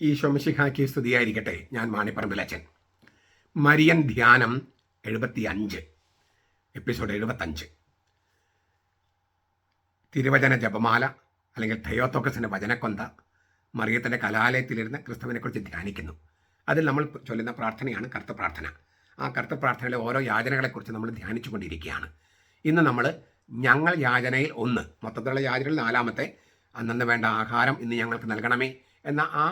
ഈ ശോമശിഖാക്കി സ്തുതിയായിരിക്കട്ടെ. ഞാൻ മാണിപ്പറമ്പിലച്ചൻ മരിയൻ ധ്യാനം എഴുപത്തി അഞ്ച് എപ്പിസോഡ് എഴുപത്തഞ്ച്. തിരുവചന ജപമാല അല്ലെങ്കിൽ തയോത്തോക്കസിന്റെ വചനക്കൊന്ത മറിയത്തിന്റെ കലാലയത്തിലിരുന്ന് ക്രിസ്തുവിനെക്കുറിച്ച് ധ്യാനിക്കുന്നു. അതിൽ നമ്മൾ ചൊല്ലുന്ന പ്രാർത്ഥനയാണ് കർത്ത പ്രാർത്ഥന. ആ കർത്ത പ്രാർത്ഥനയിലെ ഓരോ യാചനകളെക്കുറിച്ച് നമ്മൾ ധ്യാനിച്ചു കൊണ്ടിരിക്കുകയാണ് ഇന്ന് നമ്മൾ ഞങ്ങൾ യാചനയിൽ ഒന്ന് മൊത്തത്തിലുള്ള യാചനയിൽ നാലാമത്തെ അന്നു വേണ്ട ആഹാരം ഇന്ന് ഞങ്ങൾക്ക് നൽകണമേ എന്ന ആ,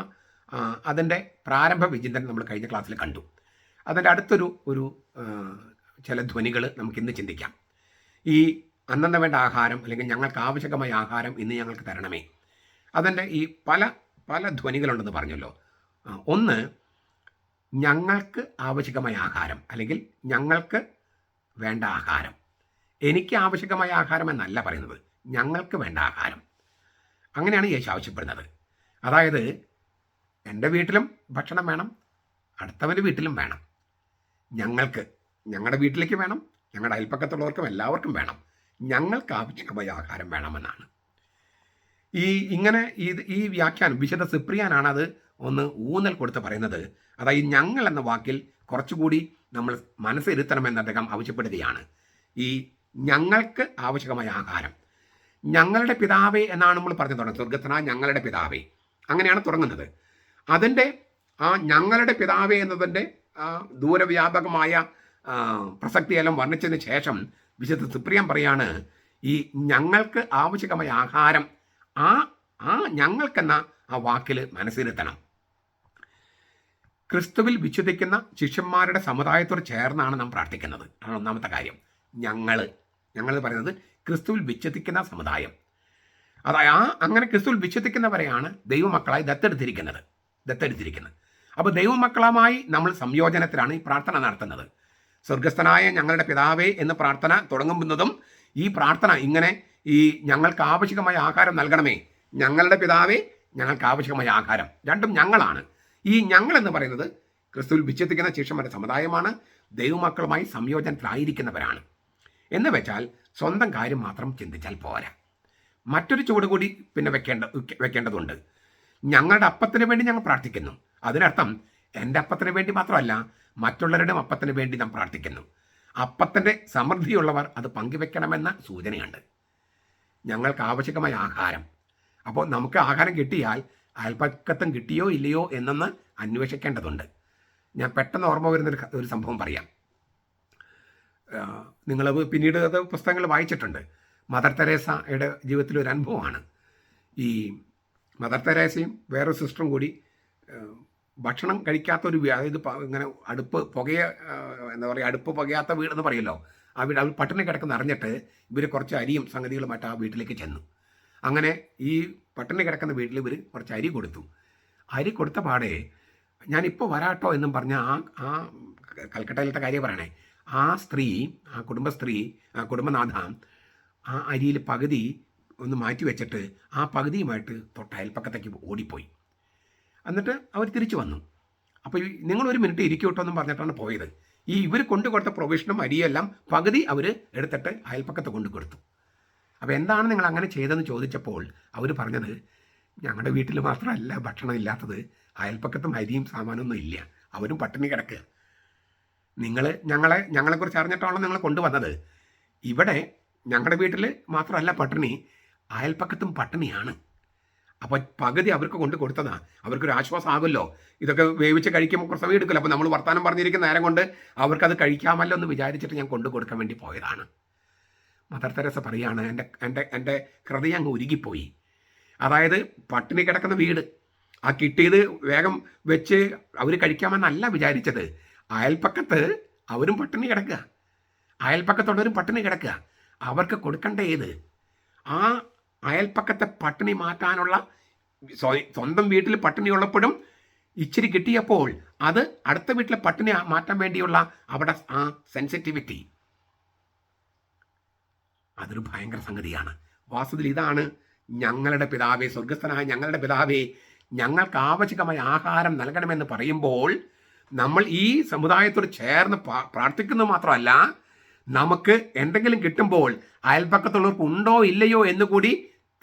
അതിന്റെ പ്രാരംഭ വിചിന്തനം നമ്മൾ കഴിഞ്ഞ ക്ലാസ്സിൽ കണ്ടു. അതിന്റെ അടുത്തൊരു ഒരു ചില ധ്വനികൾ നമുക്കിന്ന് ചിന്തിക്കാം. ഈ അന്നന്ന വേണ്ട ആഹാരം അല്ലെങ്കിൽ ഞങ്ങൾക്ക് ആവശ്യമായ ആഹാരം ഇന്ന് ഞങ്ങൾക്ക് തരണമേ. അതിന്റെ ഈ പല പല ധ്വനികളുണ്ടെന്ന് പറഞ്ഞല്ലോ. ഒന്ന് ഞങ്ങൾക്ക് ആവശ്യമായ ആഹാരം അല്ലെങ്കിൽ ഞങ്ങൾക്ക് വേണ്ട ആഹാരം. എനിക്ക് ആവശ്യമായ ആഹാരം എന്നല്ല പറയുന്നത്. ഞങ്ങൾക്ക് വേണ്ട ആഹാരം. അങ്ങനെയാണ് യേശു ആവശ്യപ്പെടുന്നത്. അതായത് എന്റെ വീട്ടിലും ഭക്ഷണം വേണം. അടുത്തവന്റെ വീട്ടിലും വേണം. ഞങ്ങൾക്ക് ഞങ്ങളുടെ വീട്ടിലേക്ക് വേണം. ഞങ്ങളുടെ അയൽപ്പക്കത്തുള്ളവർക്കും എല്ലാവർക്കും വേണം. ഞങ്ങൾക്ക് ആവശ്യമായ ആഹാരം വേണമെന്നാണ്. ഈ ഇങ്ങനെ ഈ ഈ വ്യാഖ്യാനം വിശുദ്ധ സിപ്രിയാനാണ് അത് ഒന്ന് ഊന്നൽ കൊടുത്ത് പറയുന്നത്. അതായത് ഞങ്ങൾ എന്ന വാക്കിൽ കുറച്ചുകൂടി നമ്മൾ മനസ്സിരുത്തണമെന്ന് അദ്ദേഹം ആവശ്യപ്പെടുകയാണ്. ഈ ഞങ്ങൾക്ക് ആവശ്യമായ ആഹാരം. ഞങ്ങളുടെ പിതാവേ എന്നാണ് നമ്മൾ പറഞ്ഞു തുടങ്ങുന്നത്. സ്വർഗത്തിനായ ഞങ്ങളുടെ പിതാവേ. അങ്ങനെയാണ് തുടങ്ങുന്നത്. അതിന്റെ ആ ഞങ്ങളുടെ പിതാവ് എന്നതിന്റെ ആ ദൂരവ്യാപകമായ പ്രസക്തിയെല്ലാം വർണിച്ചതിന് ശേഷം വിശുദ്ധ സുപ്രിയം പറയാണ് ഈ ഞങ്ങൾക്ക് ആവശ്യമായ ആഹാരം ആ ആ ഞങ്ങൾക്കെന്ന ആ വാക്കിൽ മനസ്സിലെത്തണം ക്രിസ്തുവിൽ വിശ്വസിക്കുന്ന ശിഷ്യന്മാരുടെ സമുദായത്തോട് ചേർന്നാണ് നാം പ്രാർത്ഥിക്കുന്നത്. ആണ് ഒന്നാമത്തെ കാര്യം. ഞങ്ങൾ ഞങ്ങൾ പറയുന്നത് ക്രിസ്തുവിൽ വിശ്വസിക്കുന്ന സമുദായം. അതായത് ആ അങ്ങനെ ക്രിസ്തുവിൽ വിശ്വസിക്കുന്നവരെയാണ് ദൈവമക്കളായി ദത്തെടുത്തിരിക്കുന്നത്. ദത്തെടുത്തിരിക്കുന്നത്. അപ്പോൾ ദൈവമക്കളുമായി നമ്മൾ സംയോജനത്തിലാണ് ഈ പ്രാർത്ഥന നടത്തുന്നത്. സ്വർഗസ്ഥനായ ഞങ്ങളുടെ പിതാവേ എന്ന് പ്രാർത്ഥന തുടങ്ങുന്നതും ഈ പ്രാർത്ഥന ഇങ്ങനെ ഈ ഞങ്ങൾക്ക് ആവശ്യമായ ആഹാരം നൽകണമേ. ഞങ്ങളുടെ പിതാവേ ഞങ്ങൾക്ക് ആവശ്യമായ ആഹാരം. രണ്ടും ഞങ്ങളാണ്. ഈ ഞങ്ങൾ എന്ന് പറയുന്നത് ക്രിസ്തുവിൽ വിശ്വസിക്കുന്ന ശിഷ്യന്മാരുടെ സമുദായമാണ്. ദൈവമക്കളുമായി സംയോജനത്തിലായിരിക്കുന്നവരാണ്. എന്ന് വെച്ചാൽ സ്വന്തം കാര്യം മാത്രം ചിന്തിച്ചാൽ പോരാ. മറ്റൊരു ചുവട് കൂടി പിന്നെ വെക്കേണ്ട വെക്കേണ്ടതുണ്ട്. ഞങ്ങളുടെ അപ്പത്തിന് വേണ്ടി ഞങ്ങൾ പ്രാർത്ഥിക്കുന്നു. അതിനർത്ഥം എന്റെ അപ്പത്തിന് വേണ്ടി മാത്രമല്ല മറ്റുള്ളവരുടെ അപ്പത്തിന് വേണ്ടി നാം പ്രാർത്ഥിക്കുന്നു. അപ്പത്തിന്റെ സമൃദ്ധിയുള്ളവർ അത് പങ്കുവെക്കണമെന്ന സൂചനയുണ്ട്. ഞങ്ങൾക്ക് ആവശ്യമായ ആഹാരം. അപ്പോൾ നമുക്ക് ആഹാരം കിട്ടിയാൽ അയൽപ്പക്കത്തും കിട്ടിയോ ഇല്ലയോ എന്നൊന്ന് അന്വേഷിക്കേണ്ടതുണ്ട്. ഞാൻ പെട്ടെന്ന് ഓർമ്മ വരുന്നൊരു ഒരു സംഭവം പറയാം. നിങ്ങൾ പിന്നീട് അത് പുസ്തകങ്ങൾ വായിച്ചിട്ടുണ്ട്. മദർ തെരേസയുടെ ജീവിതത്തിലെ ഒരു അനുഭവമാണ് ഈ മദർ തെരേസയും വേറൊരു സിസ്റ്ററും കൂടി ഭക്ഷണം കഴിക്കാത്തൊരു അതായത് ഇങ്ങനെ അടുപ്പ് പുകയ എന്താ പറയുക അടുപ്പ് പുകയാത്ത വീടെന്ന് പറയുമല്ലോ ആ വീട് അവർ പട്ടിണി കിടക്കുന്ന അറിഞ്ഞിട്ട് ഇവർ കുറച്ച് അരിയും സംഗതികളുമായിട്ട് ആ വീട്ടിലേക്ക് ചെന്നു. അങ്ങനെ ഈ പട്ടിണി കിടക്കുന്ന വീട്ടിൽ ഇവർ കുറച്ച് അരി കൊടുത്തു. അരി കൊടുത്ത പാടെ ഞാനിപ്പോൾ വരാട്ടോ എന്നും പറഞ്ഞ ആ ആ കൽക്കട്ടയിലത്തെ കാര്യം പറയണേ. ആ സ്ത്രീ ആ കുടുംബ സ്ത്രീ ആ കുടുംബനാഥ ആ അരിയിൽ പകുതി ഒന്ന് മാറ്റി വെച്ചിട്ട് ആ പകുതിയുമായിട്ട് തൊട്ട് അയൽപ്പക്കത്തേക്ക് ഓടിപ്പോയി. എന്നിട്ട് അവർ തിരിച്ചു വന്നു. അപ്പോൾ നിങ്ങളൊരു മിനിറ്റ് ഇരിക്കൂട്ടോ എന്നും പറഞ്ഞിട്ടാണ് പോയത്. ഈ ഇവർ കൊണ്ടു കൊടുത്ത പ്രൊവിഷനും അരിയെല്ലാം പകുതി അവർ എടുത്തിട്ട് അയൽപ്പക്കത്ത് കൊണ്ടു കൊടുത്തു. അപ്പോൾ എന്താണ് നിങ്ങൾ അങ്ങനെ ചെയ്തതെന്ന് ചോദിച്ചപ്പോൾ അവർ പറഞ്ഞത് ഞങ്ങളുടെ വീട്ടിൽ മാത്രമല്ല ഭക്ഷണം ഇല്ലാത്തത്. അയൽപ്പക്കത്തും അരിയും സാമാനൊന്നും ഇല്ല. അവരും പട്ടിണി കിടക്കുക. നിങ്ങൾ ഞങ്ങളെ ഞങ്ങളെക്കുറിച്ച് അറിഞ്ഞിട്ടാണല്ലോ നിങ്ങൾ കൊണ്ടുവന്നത്? ഇവിടെ ഞങ്ങളുടെ വീട്ടിൽ മാത്രമല്ല പട്ടിണി. അയൽപ്പക്കത്തും പട്ടിണിയാണ്. അപ്പോൾ പകുതി അവർക്ക് കൊണ്ട് കൊടുത്തതാ. അവർക്കൊരു ആശ്വാസമാകുമല്ലോ. ഇതൊക്കെ വേവിച്ച് കഴിക്കുമ്പോൾ കുറച്ച് സമയം എടുക്കില്ല അപ്പോൾ നമ്മൾ വർത്തമാനം പറഞ്ഞിരിക്കുന്ന നേരം കൊണ്ട് അവർക്കത് കഴിക്കാമല്ലോ എന്ന് വിചാരിച്ചിട്ട് ഞാൻ കൊണ്ടു കൊടുക്കാൻ വേണ്ടി പോയതാണ്. മദർ തെരേസ പറയാണ് എന്റെ എന്റെ എന്റെ ഹൃദയം അങ്ങ് ഉരുകിപ്പോയി. അതായത് പട്ടിണി കിടക്കുന്ന വീട്. ആ കിട്ടിയത് വേഗം വെച്ച് അവർ കഴിക്കാമെന്നല്ല വിചാരിച്ചത്. അയൽപ്പക്കത്ത് അവരും പട്ടിണി കിടക്കുക. അയൽപ്പക്കത്തുള്ളവരും പട്ടിണി കിടക്കുക. അവർക്ക് കൊടുക്കേണ്ട ഏത്? ആ അയൽപ്പക്കത്തെ പട്ടിണി മാറ്റാനുള്ള സ്വ- സ്വന്തം വീട്ടിൽ പട്ടിണി ഉള്ളപ്പോഴും ഇച്ചിരി കിട്ടിയപ്പോൾ അത് അടുത്ത വീട്ടിലെ പട്ടിണി മാറ്റാൻ വേണ്ടിയുള്ള അവിടെ ആ സെൻസിറ്റിവിറ്റി അതൊരു ഭയങ്കര സംഗതിയാണ്. വാസ്തുവിൽ ഇതാണ് ഞങ്ങളുടെ പിതാവേ സ്വർഗസ്ഥനായ ഞങ്ങളുടെ പിതാവേ ഞങ്ങൾക്ക് ആവശ്യമായ ആഹാരം നൽകണമെന്ന് പറയുമ്പോൾ നമ്മൾ ഈ സമുദായത്തോട് ചേർന്ന് പ്രാർത്ഥിക്കുന്നത് മാത്രമല്ല നമുക്ക് എന്തെങ്കിലും കിട്ടുമ്പോൾ അയൽപ്പക്കത്തുള്ളവർക്ക് ഉണ്ടോ ഇല്ലയോ എന്ന് കൂടി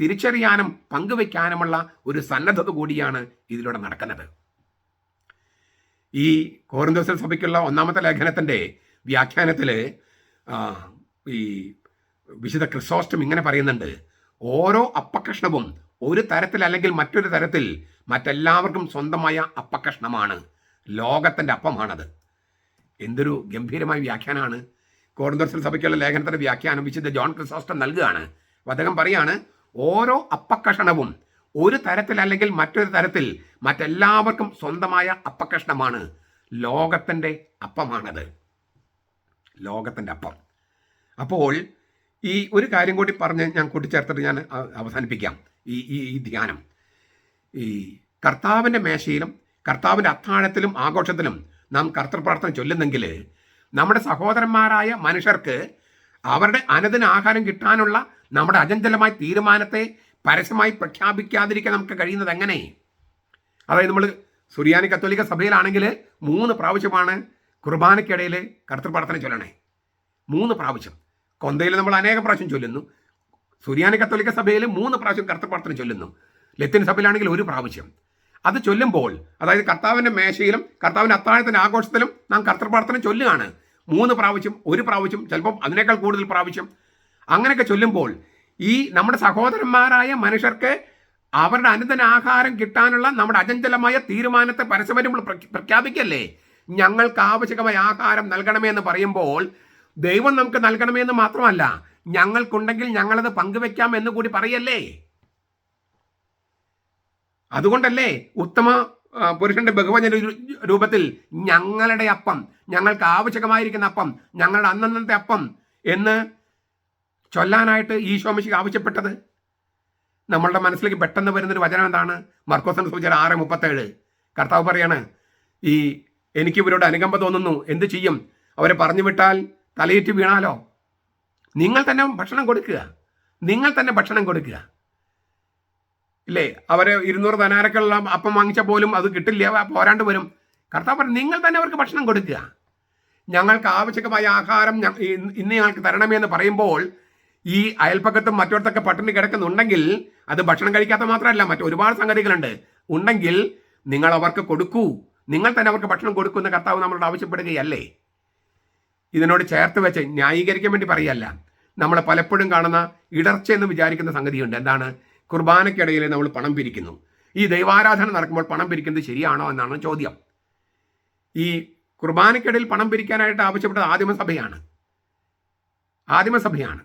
തിരിച്ചറിയാനും പങ്കുവയ്ക്കാനുമുള്ള ഒരു സന്നദ്ധത കൂടിയാണ് ഇതിലൂടെ നടക്കുന്നത്. ഈ കോറിന്തോസൽ സഭയ്ക്കുള്ള ഒന്നാമത്തെ ലേഖനത്തിന്റെ വ്യാഖ്യാനത്തിൽ ഈ വിശുദ്ധ ക്രിസോസ്റ്റം ഇങ്ങനെ പറയുന്നുണ്ട് ഓരോ അപ്പകഷ്ണവും ഒരു തരത്തിൽ അല്ലെങ്കിൽ മറ്റൊരു തരത്തിൽ മറ്റെല്ലാവർക്കും സ്വന്തമായ അപ്പകഷ്ണമാണ് ലോകത്തിന്റെ അപ്പമാണത്. എന്തൊരു ഗംഭീരമായ വ്യാഖ്യാനമാണ്. കോറിന്തോസൽ സഭയ്ക്കുള്ള ലേഖനത്തിന്റെ വ്യാഖ്യാനം വിശുദ്ധ ജോൺ ക്രിസോസ്റ്റം നൽകുകയാണ്. അപ്പോൾ അദ്ദേഹം പറയാണ് ഓരോ അപ്പക്കഷണവും ഒരു തരത്തിൽ അല്ലെങ്കിൽ മറ്റൊരു തരത്തിൽ മറ്റെല്ലാവർക്കും സ്വന്തമായ അപ്പക്കഷ്ണമാണ് ലോകത്തിന്റെ അപ്പമാണത്. ലോകത്തിന്റെ അപ്പം. അപ്പോൾ ഈ ഒരു കാര്യം കൂടി പറഞ്ഞ് ഞാൻ കൂട്ടിച്ചേർത്തിട്ട് ഞാൻ അവസാനിപ്പിക്കാം. ഈ ഈ ഈ ധ്യാനം. ഈ കർത്താവിന്റെ മേശയിലും കർത്താവിന്റെ അത്താഴത്തിലും ആഘോഷത്തിലും നാം കർത്തൃപ്രാർത്ഥന ചൊല്ലുന്നെങ്കിൽ നമ്മുടെ സഹോദരന്മാരായ മനുഷ്യർക്ക് അവരുടെ അനതിന് ആഹാരം കിട്ടാനുള്ള നമ്മുടെ അചഞ്ചലമായ തീരുമാനത്തെ പരസ്യമായി പ്രഖ്യാപിക്കാതിരിക്കാൻ നമുക്ക് കഴിയുന്നത് എങ്ങനെ? അതായത് നമ്മൾ സുറിയാനി കത്തോലിക്ക സഭയിലാണെങ്കിൽ മൂന്ന് പ്രാവശ്യമാണ് കുർബാനയ്ക്കിടയിൽ കർത്തൃപ്രാർത്ഥന ചൊല്ലണേ. മൂന്ന് പ്രാവശ്യം. കൊന്തയിൽ നമ്മൾ അനേകം പ്രാവശ്യം ചൊല്ലുന്നു. സുറിയാനി കത്തോലിക്ക സഭയിൽ മൂന്ന് പ്രാവശ്യം കർത്തൃപ്രാർത്ഥന ചൊല്ലുന്നു. ലത്തിൻ സഭയിലാണെങ്കിൽ ഒരു പ്രാവശ്യം. അത് ചൊല്ലുമ്പോൾ അതായത് കർത്താവിന്റെ മേശയിലും കർത്താവിന്റെ അത്താഴത്തിന്റെ ആഘോഷത്തിലും നാം കർത്തൃപ്രാർത്ഥന ചൊല്ലുകയാണ്. മൂന്ന് പ്രാവശ്യം ഒരു പ്രാവശ്യം ചിലപ്പം അതിനേക്കാൾ കൂടുതൽ പ്രാവശ്യം. അങ്ങനെയൊക്കെ ചൊല്ലുമ്പോൾ ഈ നമ്മുടെ സഹോദരന്മാരായ മനുഷ്യർക്ക് അവരുടെ അനുദിന ആഹാരം കിട്ടാനുള്ള നമ്മുടെ അചഞ്ചലമായ തീരുമാനത്തെ പരസ്പരം പ്രഖ്യാപിക്കല്ലേ? ഞങ്ങൾക്ക് ആവശ്യമായ ആഹാരം നൽകണമേ എന്ന് പറയുമ്പോൾ ദൈവം നമുക്ക് നൽകണമേ എന്ന് മാത്രമല്ല ഞങ്ങൾക്കുണ്ടെങ്കിൽ ഞങ്ങളത് പങ്കുവെക്കാം എന്ന് കൂടി പറയല്ലേ? അതുകൊണ്ടല്ലേ ഉത്തമ പുരുഷന്റെ ബഹുവചന രൂപത്തിൽ ഞങ്ങളുടെ അപ്പം ഞങ്ങൾക്ക് ആവശ്യമായിരിക്കുന്ന അപ്പം ഞങ്ങളുടെ അന്നന്നത്തെ അപ്പം എന്ന് ചൊല്ലാനായിട്ട് ഈശോമിശിക്ക് ആവശ്യപ്പെട്ടത്? നമ്മളുടെ മനസ്സിലേക്ക് പെട്ടെന്ന് വരുന്നൊരു വചനം എന്താണ്? മർക്കോസൻ സൂചന ആറ് മുപ്പത്തേഴ്. കർത്താവ് പറയാണ് ഈ എനിക്ക് ഇവരോട് അനുകമ്പ തോന്നുന്നു. എന്ത് ചെയ്യും? അവരെ പറഞ്ഞു വിട്ടാൽ തലയേറ്റ് വീണാലോ? നിങ്ങൾ തന്നെ ഭക്ഷണം കൊടുക്കുക. നിങ്ങൾ തന്നെ ഭക്ഷണം കൊടുക്കുക. ഇല്ലേ? അവരെ ഇരുന്നൂറ് ധനാരക്കുള്ള അപ്പം വാങ്ങിച്ച പോലും അത് കിട്ടില്ല. പോരാണ്ട് വരും. കർത്താവ് പറഞ്ഞു നിങ്ങൾ തന്നെ അവർക്ക് ഭക്ഷണം കൊടുക്കുക. ഞങ്ങൾക്ക് ആവശ്യമായ ആഹാരം ഞ- ഇന്ന് ഇന്ന് ഞങ്ങൾക്ക് തരണമേ എന്ന് പറയുമ്പോൾ ഈ അയൽപ്പക്കത്തും മറ്റൊരുത്തൊക്കെ പട്ടിണി കിടക്കുന്നുണ്ടെങ്കിൽ അത് ഭക്ഷണം കഴിക്കാത്ത മാത്രമല്ല മറ്റു ഒരുപാട് സംഗതികളുണ്ട്. ഉണ്ടെങ്കിൽ നിങ്ങൾ അവർക്ക് കൊടുക്കൂ. നിങ്ങൾ തന്നെ അവർക്ക് ഭക്ഷണം കൊടുക്കൂ എന്ന് കർത്താവ് നമ്മളോട് ആവശ്യപ്പെടുകയല്ലേ? ഇതിനോട് ചേർത്ത് വെച്ച് ന്യായീകരിക്കാൻ വേണ്ടി പറയല്ല. നമ്മൾ പലപ്പോഴും കാണുന്ന ഇടർച്ച എന്ന് വിചാരിക്കുന്ന സംഗതിയുണ്ട്. എന്താണ്? കുർബാനയ്ക്കിടയിൽ നമ്മൾ പണം പിരിക്കുന്നു. ഈ ദൈവാരാധന നടക്കുമ്പോൾ പണം പിരിക്കുന്നത് ശരിയാണോ എന്നാണ് ചോദ്യം. ഈ കുർബാനയ്ക്കിടയിൽ പണം പിരിക്കാനായിട്ട് ആവശ്യപ്പെട്ടത് ആദിമസഭയാണ് ആദിമസഭയാണ്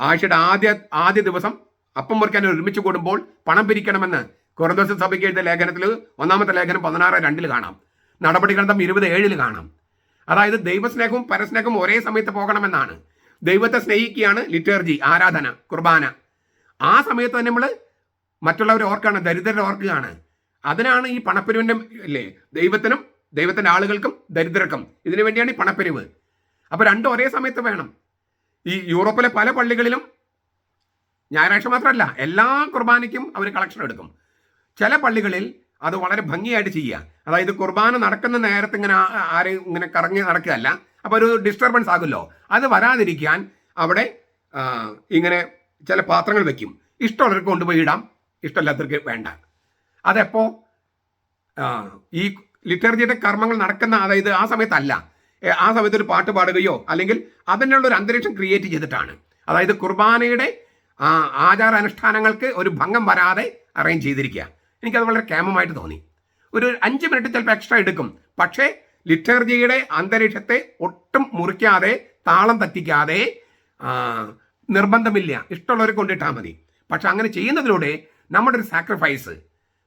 ആഴ്ചയുടെ ആദ്യ ആദ്യ ദിവസം അപ്പം മുറിക്കാൻ ഒരുമിച്ച് കൂടുമ്പോൾ പണം പിരിക്കണമെന്ന് കുറന്തോസ് സഭയ്ക്ക് എഴുതിയ ലേഖനത്തിൽ ഒന്നാമത്തെ ലേഖനം പതിനാറ് രണ്ടിൽ കാണാം. നടപടി ഗ്രന്ഥം ഇരുപത് ഏഴിൽ കാണാം. അതായത് ദൈവസ്നേഹവും പരസ്നേഹവും ഒരേ സമയത്ത് പോകണമെന്നാണ്. ദൈവത്തെ സ്നേഹിക്കുകയാണ് ലിറ്റേർജി ആരാധന കുർബാന. ആ സമയത്ത് തന്നെ നമ്മൾ മറ്റുള്ളവരെ ഓർക്കാണ് ദരിദ്രരെ ഓർക്കുകയാണ്. അതിനാണ് ഈ പണപ്പെരുവിന്റെ അല്ലേ ദൈവത്തിനും ദൈവത്തിന്റെ ആളുകൾക്കും ദരിദ്രർക്കും ഇതിനു വേണ്ടിയാണ് ഈ പണപ്പെരുവ്. അപ്പോൾ രണ്ടും ഒരേ സമയത്ത് വേണം. ഈ യൂറോപ്പിലെ പല പള്ളികളിലും ഞായറാഴ്ച മാത്രമല്ല എല്ലാ കുർബാനയ്ക്കും അവർ കളക്ഷൻ എടുക്കും. ചില പള്ളികളിൽ അത് വളരെ ഭംഗിയായിട്ട് ചെയ്യുക. അതായത് കുർബാന നടക്കുന്ന നേരത്ത് ഇങ്ങനെ ആരും ഇങ്ങനെ കറങ്ങി നടക്കുകയല്ല അപ്പോൾ ഒരു ഡിസ്റ്റർബൻസ് ആകുമല്ലോ. അത് വരാതിരിക്കാൻ അവിടെ ഇങ്ങനെ ചില പാത്രങ്ങൾ വെക്കും. ഇഷ്ടമുള്ളവർക്ക് കൊണ്ടുപോയി ഇടാം ഇഷ്ടമില്ലാത്തവർക്ക് വേണ്ട. അതെപ്പോ? ആ, ഈ ലിറ്റർജിയുടെ കർമ്മങ്ങൾ നടക്കുന്ന അതായത് ആ സമയത്തല്ല ആ സമയത്ത് ഒരു പാട്ട് പാടുകയോ അല്ലെങ്കിൽ അതിനുള്ള ഒരു അന്തരീക്ഷം ക്രിയേറ്റ് ചെയ്തിട്ടാണ്. അതായത് കുർബാനയുടെ ആ, ആചാരാനുഷ്ഠാനങ്ങൾക്ക് ഒരു ഭംഗം വരാതെ അറേഞ്ച് ചെയ്തിരിക്കുക. എനിക്കത് വളരെ കേമമായിട്ട് തോന്നി. ഒരു അഞ്ച് മിനിറ്റ് ചിലപ്പോൾ എക്സ്ട്രാ എടുക്കും. പക്ഷേ ലിറ്റർജിയുടെ അന്തരീക്ഷത്തെ ഒട്ടും മുറിക്കാതെ താളം തെറ്റിക്കാതെ ആ, നിർബന്ധമില്ല. ഇഷ്ടമുള്ളവരെ കൊണ്ടിട്ടാൽ മതി. പക്ഷെ അങ്ങനെ ചെയ്യുന്നതിലൂടെ നമ്മുടെ ഒരു സാക്രിഫൈസ്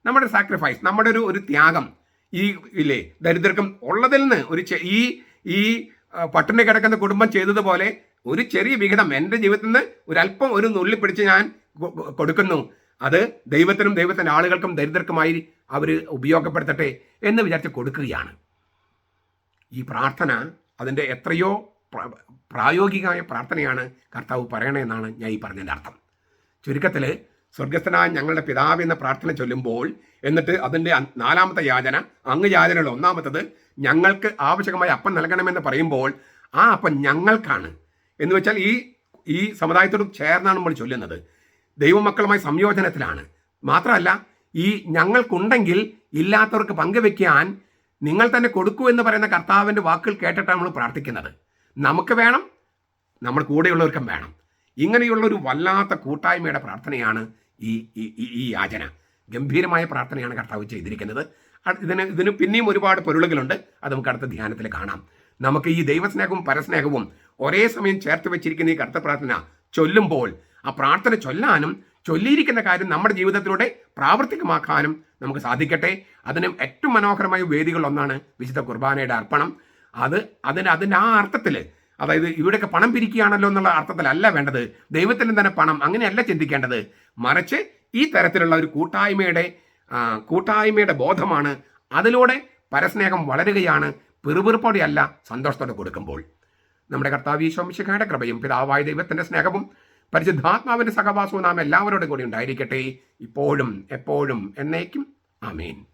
നമ്മുടെ സാക്രിഫൈസ് നമ്മുടെ ഒരു ഒരു ത്യാഗം ഈ ഇല്ലേ ദരിദ്രർക്കും ഉള്ളതിൽ നിന്ന് ഒരു ഈ ഈ പട്ടിണി കിടക്കുന്ന കുടുംബം ചെയ്തതുപോലെ ഒരു ചെറിയ വിഹിതം എന്റെ ജീവിതത്തിൽ നിന്ന് ഒരല്പം ഒരു നുള്ളി പിടിച്ച് ഞാൻ കൊടുക്കുന്നു. അത് ദൈവത്തിനും ദൈവത്തിന്റെ ആളുകൾക്കും ദരിദ്രർക്കുമായി അവർ ഉപയോഗപ്പെടുത്തട്ടെ എന്ന് വിചാരിച്ച് കൊടുക്കുകയാണ്. ഈ പ്രാർത്ഥന അതിന്റെ എത്രയോ പ്ര- പ്രായോഗികമായ പ്രാർത്ഥനയാണ് കർത്താവ് പറയണമെന്നാണ് ഞാൻ ഈ പറഞ്ഞതിന്റെ അർത്ഥം. ചുരുക്കത്തിൽ സ്വർഗസ്ഥനായ ഞങ്ങളുടെ പിതാവ് എന്ന പ്രാർത്ഥന ചൊല്ലുമ്പോൾ എന്നിട്ട് അതിന്റെ നാലാമത്തെ യാചന അങ്ങ് യാചനയുള്ള ഒന്നാമത്തത് ഞങ്ങൾക്ക് ആവശ്യമായ അപ്പം നൽകണമെന്ന് പറയുമ്പോൾ ആ അപ്പം ഞങ്ങൾക്കാണ്. എന്ന് വെച്ചാൽ ഈ ഈ സമുദായത്തോട് ചേർന്നാണ് നമ്മൾ ചൊല്ലുന്നത്. ദൈവമക്കളുമായി സംയോജനത്തിലാണ്. മാത്രമല്ല ഈ ഞങ്ങൾക്കുണ്ടെങ്കിൽ ഇല്ലാത്തവർക്ക് പങ്കുവെക്കാൻ നിങ്ങൾ തന്നെ കൊടുക്കൂ എന്ന് പറയുന്ന കർത്താവിന്റെ വാക്കുകൾ കേട്ടിട്ടാണ് നമ്മൾ പ്രാർത്ഥിക്കുന്നത്. നമുക്ക് വേണം നമ്മൾ കൂടെയുള്ളവർക്കും വേണം. ഇങ്ങനെയുള്ള ഒരു വല്ലാത്ത കൂട്ടായ്മയുടെ പ്രാർത്ഥനയാണ് ഈ ഈ- ഈ- യാചന. ഗംഭീരമായ പ്രാർത്ഥനയാണ് കർത്താവ് ചെയ്തിരിക്കുന്നത്. ഇതിന് ഇതിന് പിന്നെയും ഒരുപാട് പൊരുളുകളുണ്ട്. അത് നമുക്ക് അടുത്ത ധ്യാനത്തിൽ കാണാം. നമുക്ക് ഈ ദൈവസ്നേഹവും പരസ്നേഹവും ഒരേ സമയം ചേർത്ത് വെച്ചിരിക്കുന്ന ഈ കർത്ത പ്രാർത്ഥന ചൊല്ലുമ്പോൾ ആ പ്രാർത്ഥന ചൊല്ലാനും ചൊല്ലിയിരിക്കുന്ന കാര്യം നമ്മുടെ ജീവിതത്തിലൂടെ പ്രാവർത്തികമാക്കാനും നമുക്ക് സാധിക്കട്ടെ. അതിന് ഏറ്റവും മനോഹരമായ വേദികളൊന്നാണ് വിശുദ്ധ കുർബാനയുടെ അർപ്പണം. അത് അതിന് അതിന്റെ ആ അർത്ഥത്തിൽ അതായത് ഇവിടെയൊക്കെ പണം പിരിക്കുകയാണല്ലോ എന്നുള്ള അർത്ഥത്തിലല്ല വേണ്ടത്. ദൈവത്തിന് തന്നെ പണം. അങ്ങനെയല്ല ചിന്തിക്കേണ്ടത്. മറിച്ച് ഈ തരത്തിലുള്ള ഒരു കൂട്ടായ്മയുടെ കൂട്ടായ്മയുടെ ബോധമാണ് അതിലൂടെ പരസ്നേഹം വളരുകയാണ് പിറുപിറുപ്പോടെയല്ല സന്തോഷത്തോടെ കൊടുക്കുമ്പോൾ. നമ്മുടെ കർത്താവ് ഈശോമിശിഖയുടെ കൃപയും പിതാവായ ദൈവത്തിന്റെ സ്നേഹവും പരിശുദ്ധാത്മാവിന്റെ സഹവാസവും നാം എല്ലാവരോടും കൂടി ഉണ്ടായിരിക്കട്ടെ. ഇപ്പോഴും എപ്പോഴും എന്നേക്കും. ആമേൻ.